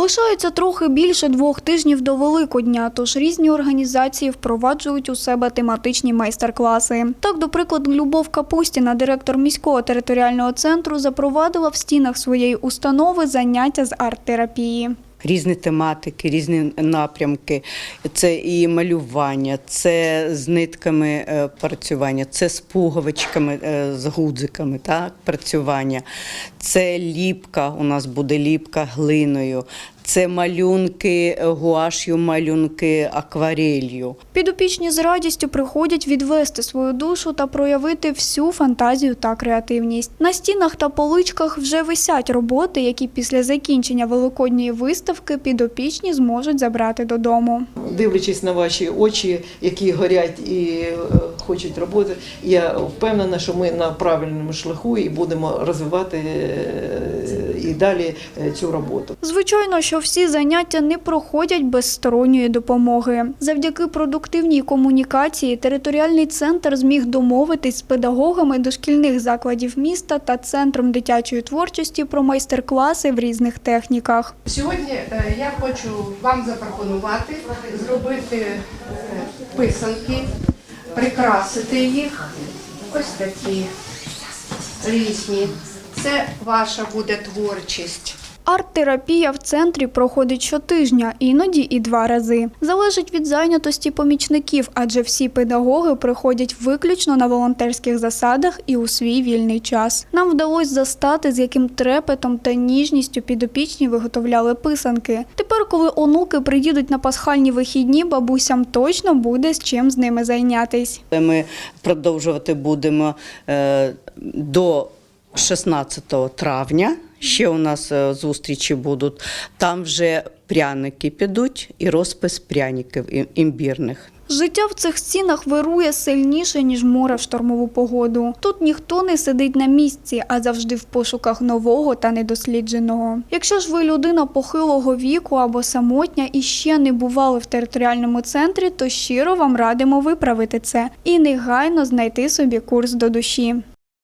Лишається трохи більше двох тижнів до Великодня, тож різні організації впроваджують у себе тематичні майстер-класи. Так, до прикладу, Любов Капустіна, директор міського територіального центру, запровадила в стінах своєї установи заняття з арт-терапії. Різні тематики, різні напрямки. Це і малювання, це з нитками е, працювання, це з пуговичками, е, з гудзиками, так, працювання, це ліпка. У нас буде ліпка глиною, це малюнки е, гуаш'ю, малюнки акварелью. Підопічні з радістю приходять відвести свою душу та проявити всю фантазію та креативність. На стінах та поличках вже висять роботи, які після закінчення великодньої виставки підопічні зможуть забрати додому. Дивлячись на ваші очі, які горять і е, хочуть роботи, я впевнена, що ми на правильному шляху і будемо розвивати е, і далі е, цю роботу. Звичайно, що всі заняття не проходять без сторонньої допомоги. Завдяки продуктивній комунікації територіальний центр зміг домовитись з педагогами дошкільних закладів міста та центром дитячої творчості про майстер-класи в різних техніках. Сьогодні е, я хочу вам запропонувати зробити е, писанки, прикрасити їх. Ось такі різні. Це ваша буде творчість. Арт-терапія в центрі проходить щотижня, іноді і два рази. Залежить від зайнятості помічників, адже всі педагоги приходять виключно на волонтерських засадах і у свій вільний час. Нам вдалося застати, з яким трепетом та ніжністю підопічні виготовляли писанки. Тепер, коли онуки приїдуть на пасхальні вихідні, бабусям точно буде з чим з ними зайнятись. Ми продовжувати будемо е, до 16 травня. Ще у нас е, зустрічі будуть. Там вже пряники підуть і розпис пряників імбірних. Життя в цих стінах вирує сильніше, ніж море в штормову погоду. Тут ніхто не сидить на місці, а завжди в пошуках нового та недослідженого. Якщо ж ви людина похилого віку або самотня і ще не бували в територіальному центрі, то щиро вам радимо виправити це і негайно знайти собі курс до душі.